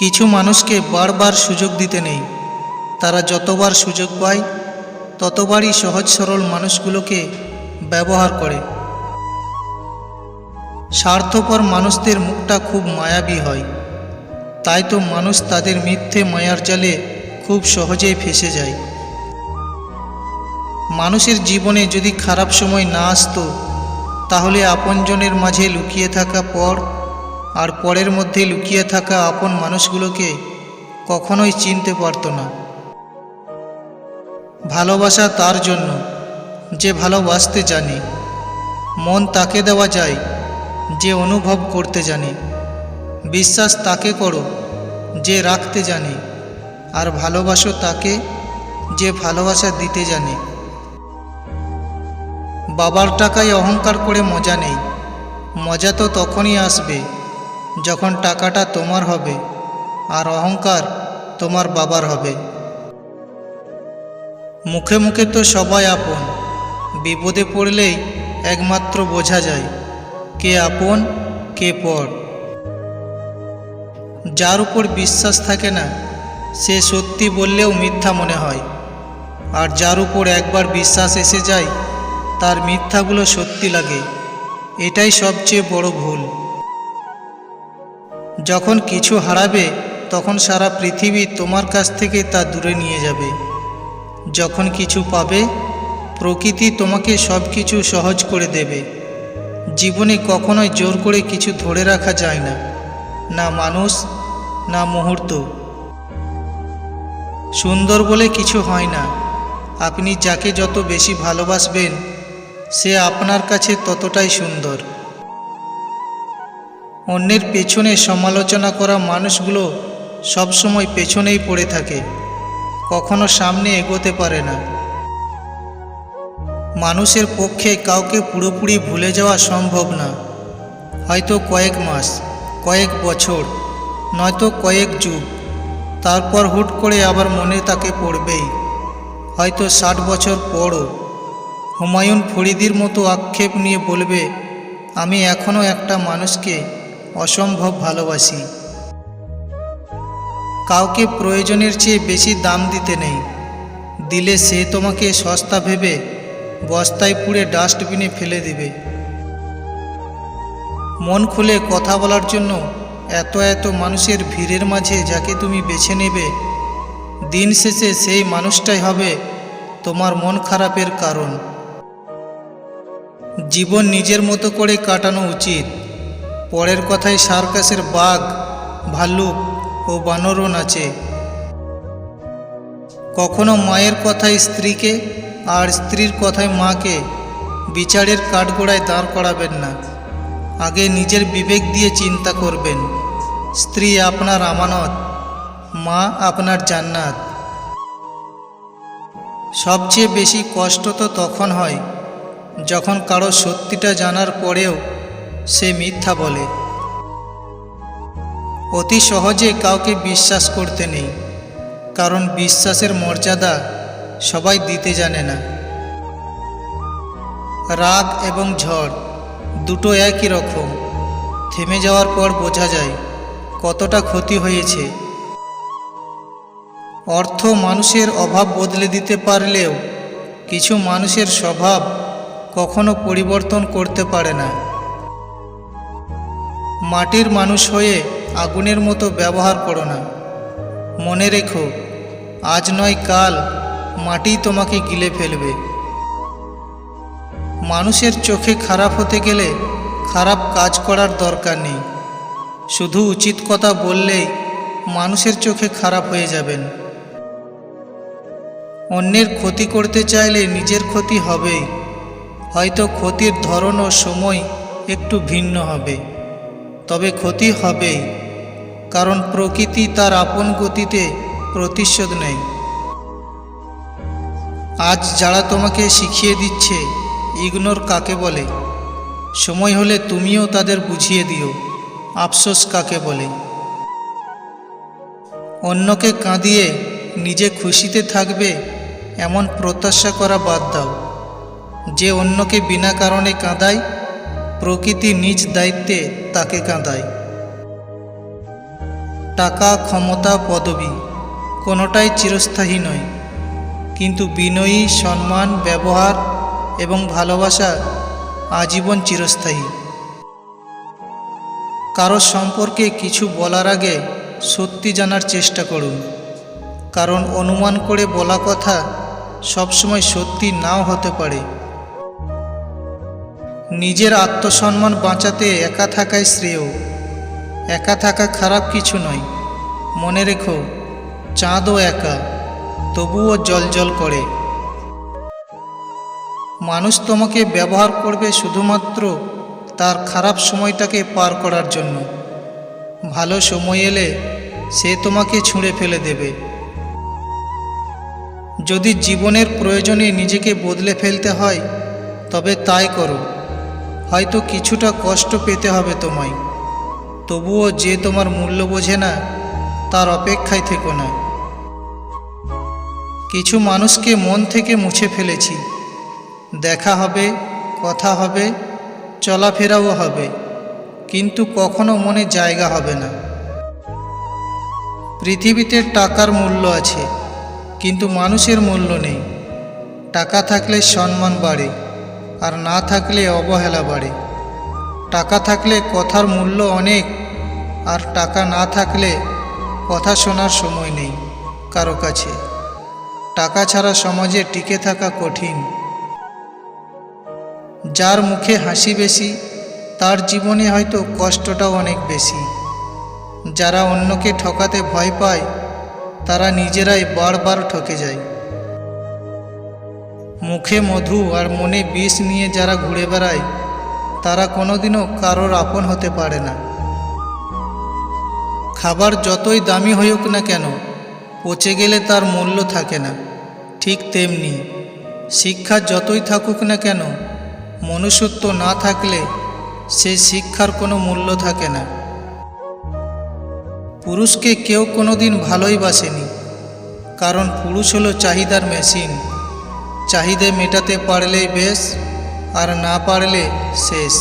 কিছু মানুষকে বারবার সুযোগ দিতে নেই। তারা যতবার সুযোগ পায়, ততবারই সহজ সরল মানুষগুলোকে ব্যবহার করে। স্বার্থপর মানুষদের মুখটা খুব মায়াবী হয়। তাই তো মানুষ তাদের মিথ্যে মায়ার জালে খুব সহজেই ফেসে যায়। মানুষের জীবনে যদি খারাপ সময় না আসতো, তাহলে আপনজনের মাঝে লুকিয়ে থাকা পর আর পরের মধ্যে লুকিয়ে থাকা আপন মানুষগুলোকে কখনোই চিনতে পারতো না। ভালোবাসা তার জন্য, যে ভালোবাসতে জানে। মন তাকে দেওয়া যায়, যে অনুভব করতে জানে। বিশ্বাস তাকে করো, যে রাখতে জানে। আর ভালোবাসো তাকে, যে ভালোবাসা দিতে জানে। বাবার টাকায় অহংকার করে মজা নেই। মজা তো তখনই আসবে যখন টাকাটা তোমার হবে আর অহংকার তোমার বাবার হবে। মুখে মুখে তো সবাই আপন, বিপদে পড়লেই একমাত্র বোঝা যায় কে আপন, কে পর। যার উপর বিশ্বাস থাকে না, সে সত্যি বললেও মিথ্যা মনে হয়। আর যার উপর একবার বিশ্বাস এসে যায়, তার মিথ্যাগুলো সত্যি লাগে। এটাই সবচেয়ে বড় ভুল। যখন কিছু হারাবে, তখন সারা পৃথিবী তোমার কাছ থেকে তা দূরে নিয়ে যাবে। যখন কিছু পাবে, প্রকৃতি তোমাকে সব কিছু সহজ করে দেবে। জীবনে কখনোই জোর করে কিছু ধরে রাখা যায় না না মানুষ, না মুহূর্ত। সুন্দর বলে কিছু হয় না। আপনি যাকে যত বেশি ভালোবাসবেন, সে আপনার কাছে ততটাই সুন্দর। অন্যের পেছনে সমালোচনা করা মানুষগুলো সবসময় পেছনেই পড়ে থাকে। কখনো সামনে এগোতে পারে না। মানুষের পক্ষে কাউকে পুরোপুরি ভুলে যাওয়া সম্ভব না। হয়তো কয়েক মাস, কয়েক বছর, নয়তো কয়েক যুগ, তারপর হুট করে আবার মনে তাকে পড়বেই। হয়তো ষাট বছর পরও হুমায়ুন ফরিদির মতো আক্ষেপ নিয়ে বলবে, আমি এখনও একটা মানুষকে অসম্ভব ভালোবাসি। কাউকে প্রয়োজনের চেয়ে বেশি দাম দিতে নেই। দিলে সে তোমাকে সস্তা ভেবে বস্তায় পুড়ে ডাস্টবিনে ফেলে দিবে। মন খুলে কথা বলার জন্য এত এত মানুষের ভিড়ের মাঝে যাকে তুমি বেছে নেবে, দিন শেষে সেই মানুষটাই হবে তোমার মন খারাপের কারণ। জীবন নিজের মতো করে কাটানো উচিত। পরের কথায় সার্কাসের বাঘ, ভাল্লুক ও বানরও নাচে। কখনো মায়ের কথায় স্ত্রীকে আর স্ত্রীর কথায় মাকে বিচারের কাঠগোড়ায় দাঁড় করাবেন না। আগে নিজের বিবেক দিয়ে চিন্তা করবেন, স্ত্রী আপনার আমানত, মা আপনার জান্নাত। সবচেয়ে বেশি কষ্ট তো তখন হয়, যখন কারও সত্যিটা জানার পরেও সে মিথ্যা বলে। অতি সহজে কাউকে বিশ্বাস করতে নেই, কারণ বিশ্বাসের মর্যাদা সবাই দিতে জানে না। রাগ এবং ঝড় দুটো একই রকম। থেমে যাওয়ার পর বোঝা যায় কতটা ক্ষতি হয়েছে। অর্থ মানুষের অভাব বদলে দিতে পারলেও কিছু মানুষের স্বভাব কখনো পরিবর্তন করতে পারে না। মাটির মানুষ হয়ে আগুনের মতো ব্যবহার করো না। মনে রেখো, আজ নয় কাল মাটি তোমাকে গিলে ফেলবে। মানুষের চোখে খারাপ হতে গেলে খারাপ কাজ করার দরকার নেই। শুধু উচিত কথা বললেই মানুষের চোখে খারাপ হয়ে যাবেন। অন্যের ক্ষতি করতে চাইলে নিজের ক্ষতি হবেই। হয়তো ক্ষতির ধরন ও সময় একটু ভিন্ন হবে। তবে ক্ষতি হবেই কারণ প্রকৃতি তার আপন গতিতে প্রতিশোধ নেয়। আজ যারা তোমাকে শিখিয়ে দিচ্ছে, ইগনোর কাকে বলে? সময় হলে তুমিও তাদের বুঝিয়ে দিও, আফসোস কাকে বলে? অন্যকে কাঁদিয়ে নিজে খুশিতে থাকবে, এমন প্রত্যাশা করা বাদ দাও। যে অন্যকে বিনা কারণে কাঁদায় প্রকৃতি নিজ দায়িত্বে তাকে কাঁদায়। টাকা, ক্ষমতা, পদবি কোনোটাই চিরস্থায়ী নয়, কিন্তু বিনয়ী, সম্মান, ব্যবহার এবং ভালোবাসা আজীবন চিরস্থায়ী। কারও সম্পর্কে কিছু বলার আগে সত্যি জানার চেষ্টা করুন, কারণ অনুমান করে বলা কথা সবসময় সত্যি নাও হতে পারে। নিজের আত্মসম্মান বাঁচাতে একা থাকাই শ্রেয়। একা থাকা খারাপ কিছু নয়। মনে রেখো, চাঁদও একা, তবুও জল করে। মানুষ তোমাকে ব্যবহার করবে শুধুমাত্র তার খারাপ সময়টাকে পার করার জন্য। ভালো সময় এলে সে তোমাকে ছুঁড়ে ফেলে দেবে। যদি জীবনের প্রয়োজনে নিজেকে বদলে ফেলতে হয়, তবে তাই করো। হয়তো কিছুটা কষ্ট পেতে হবে তোমায়। তবুও যে তোমার মূল্য বোঝে না, তার অপেক্ষায় থেকো না। কিছু মানুষকে মন থেকে মুছে ফেলেছি। দেখা হবে, কথা হবে, চলাফেরাও হবে, কিন্তু কখনো মনে জায়গা হবে না। পৃথিবীতে টাকার মূল্য আছে, কিন্তু মানুষের মূল্য নেই। টাকা থাকলে সম্মান বাড়ে। আর না থাকলে অবহেলা বাড়ে। টাকা থাকলে কথার মূল্য অনেক, আর টাকা না থাকলে কথা শোনার সময় নেই কারও কাছে। টাকা ছাড়া সমাজে টিকে থাকা কঠিন। যার মুখে হাসি বেশি, তার জীবনে হয়তো কষ্টটাও অনেক বেশি। যারা অন্যকে ঠকাতে ভয় পায়, তারা নিজেরাই বারবার ঠকে যায়। মুখে মধু আর মনে বিষ নিয়ে যারা ঘুরে বেড়ায়, তারা কোনোদিনও কারোর আপন হতে পারে না। খাবার যতই দামি হউক না কেন, পচে গেলে তার মূল্য থাকে না। ঠিক তেমনি শিক্ষা যতই থাকুক না কেন, মনুষ্যত্ব না থাকলে সে শিক্ষার কোনো মূল্য থাকে না। পুরুষকে কেউ কোনো দিন ভালোই বাসেনি, কারণ পুরুষ হলো চাহিদার মেশিন। চাহিদা মেটাতে পারলেই বেশ, আর না পারলে শেষ।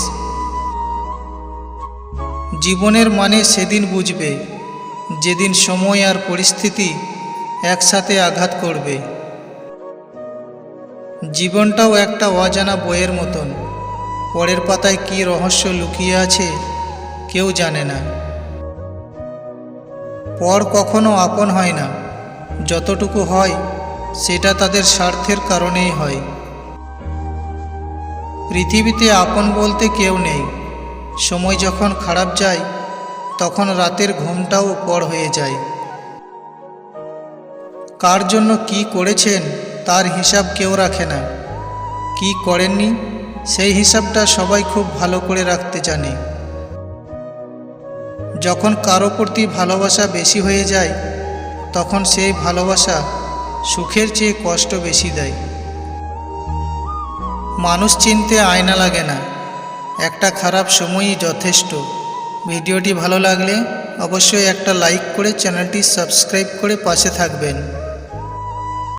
জীবনের মানে সেদিন বুঝবে, যেদিন সময় আর পরিস্থিতি একসাথে আঘাত করবে। জীবনটাও একটা অজানা বইয়ের মতন, পরের পাতায় কী রহস্য লুকিয়ে আছে কেউ জানে না। পর কখনো আপন হয় না, যতটুকু হয় সেটা তাদের স্বার্থের কারণেই হয়। পৃথিবীতে আপন বলতে কেউ নেই। সময় যখন খারাপ যায়, তখন রাতের ঘুমটাও পর হয়ে যায়। কার জন্য কি করেছেন, তার হিসাব কেউ রাখে না। কি করেননি, সেই হিসাবটা সবাই খুব ভালো করে রাখতে জানে। যখন কারও প্রতি ভালোবাসা বেশি হয়ে যায়, তখন সেই ভালোবাসা সুখের চেয়ে কষ্ট বেশি দেয়। মানুষ চিনতে আয়না লাগে না। একটা খারাপ সময়ই যথেষ্ট। ভিডিওটি ভালো লাগলে অবশ্যই একটা লাইক করে চ্যানেলটি সাবস্ক্রাইব করে পাশে থাকবেন।